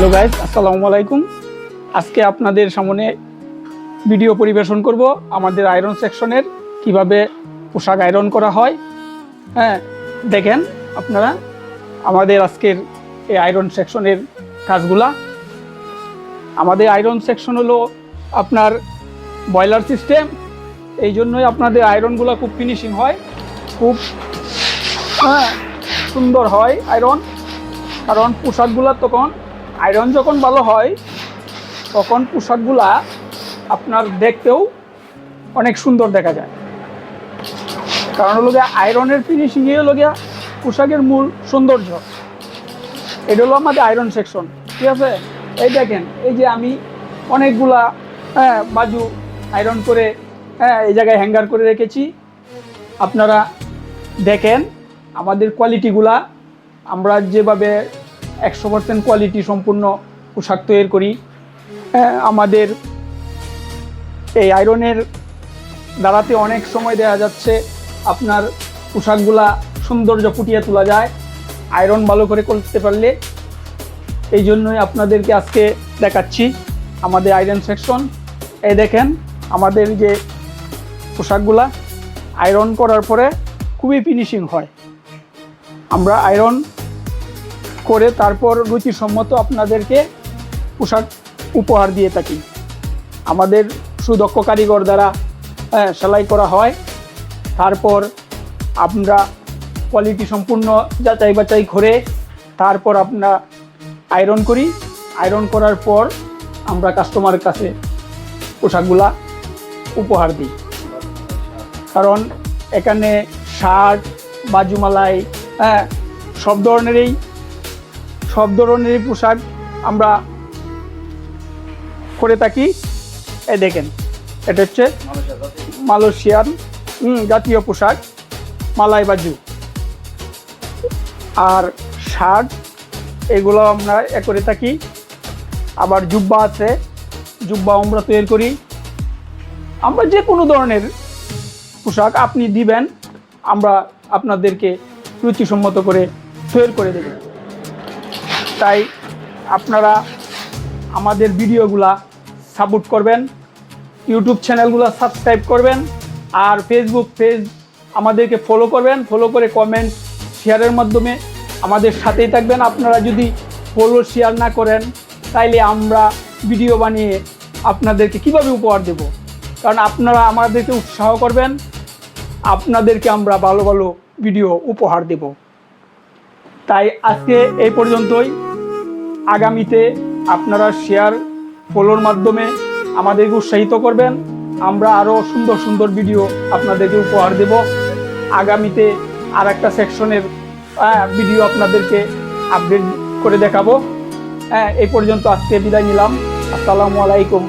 Hello guys আসসালামু আলাইকুম আজকে আপনাদের সামনে ভিডিও পরিবেশন করব আমাদের আয়রন সেকশনের কীভাবে পোশাক আয়রন করা হয়। হ্যাঁ দেখেন আপনারা আমাদের আজকের এই আয়রন সেকশনের কাজগুলা। আমাদের আয়রন সেকশন হলো আপনার বয়লার সিস্টেম এই জন্যই আপনাদের আয়রনগুলো খুব ফিনিশিং হয়। খুব হ্যাঁ সুন্দর হয় আয়রন কারণ পোশাকগুলো তখন আয়রন যখন ভালো হয়, তখন পোশাকগুলা আপনার দেখতেও অনেক সুন্দর দেখা যায়। কারণ হলো গিয়ে আয়রনের ফিনিশিংই হলো গিয়া পোশাকের মূল সৌন্দর্য। এটা হলো আমাদের আয়রন সেকশন ঠিক আছে? এই দেখেন, এই যে আমি অনেকগুলা হ্যাঁ বাজু আয়রন করে হ্যাঁ এই জায়গায় হ্যাঙ্গার করে রেখেছি। আপনারা দেখেন, আমাদের কোয়ালিটিগুলা আমরা যেভাবে একশো পার্সেন্ট কোয়ালিটি সম্পূর্ণ পোশাক তৈরি করি। হ্যাঁ, আমাদের এই আয়রনের দ্বারাতে অনেক সময় দেখা যাচ্ছে আপনার পোশাকগুলা সৌন্দর্য ফুটিয়ে তোলা যায় আয়রন ভালো করে করতে পারলে। এই জন্যই আপনাদেরকে আজকে দেখাচ্ছি আমাদের আয়রন সেকশন এই দেখেন আমাদের যে পোশাকগুলা আয়রন করার পরে খুবই ফিনিশিং হয়। আমরা আয়রন করে তারপর রুচিসম্মত আপনাদেরকে পোশাক উপহার দিয়ে থাকি। আমাদের সুদক্ষ কারিগর দ্বারা হ্যাঁ, সেলাই করা হয়। তারপর আমরা কোয়ালিটি সম্পূর্ণ যাচাই বাছাই করে তারপর আমরা আয়রন করি। আয়রন করার পর আমরা কাস্টমারের কাছে পোশাকগুলা উপহার দিই। কারণ এখানে শার্ট বাজুমালাই হ্যাঁ সব ধরনেরই সব ধরনেরই পোশাক আমরা করে থাকি। এ দেখেন, এটা হচ্ছে মালয়েশিয়ান জাতীয় পোশাক, মালাই বাজু। আর শার্ট, এগুলো আমরা এ করে থাকি। আবার জুব্বা আছে, জুব্বা আমরা তৈরি করি। আমরা যে কোনো ধরনের পোশাক আপনি দিবেন, আমরা আপনাদেরকে রুচিসম্মত করে তৈরি করে দেব। তাই আপনারা আমাদের ভিডিওগুলা সাপোর্ট করবেন, ইউটিউব চ্যানেলগুলো সাবস্ক্রাইব করবেন, আর ফেসবুক পেজ আমাদেরকে ফলো করবেন ফলো করে কমেন্ট শেয়ারের মাধ্যমে আমাদের সাথেই থাকবেন। আপনারা যদি ফলো শেয়ার না করেন, তাইলে আমরা ভিডিও বানিয়ে আপনাদেরকে কীভাবে উপহার দেব? কারণ আপনারা আমাদেরকে উৎসাহ করবেন, আপনাদেরকে আমরা ভালো ভালো ভিডিও উপহার দেব। তাই আজকে এই পর্যন্তই। আগামীতে আপনারা শেয়ার ফলোর মাধ্যমে আমাদেরকে উৎসাহিত করবেন। আমরা আরও সুন্দর সুন্দর ভিডিও আপনাদেরকে উপহার দেব। আগামীতে আর একটা সেকশনের ভিডিও আপনাদেরকে আপডেট করে দেখাবো। হ্যাঁ এই পর্যন্ত আজকে বিদায় নিলাম। আসসালামু আলাইকুম।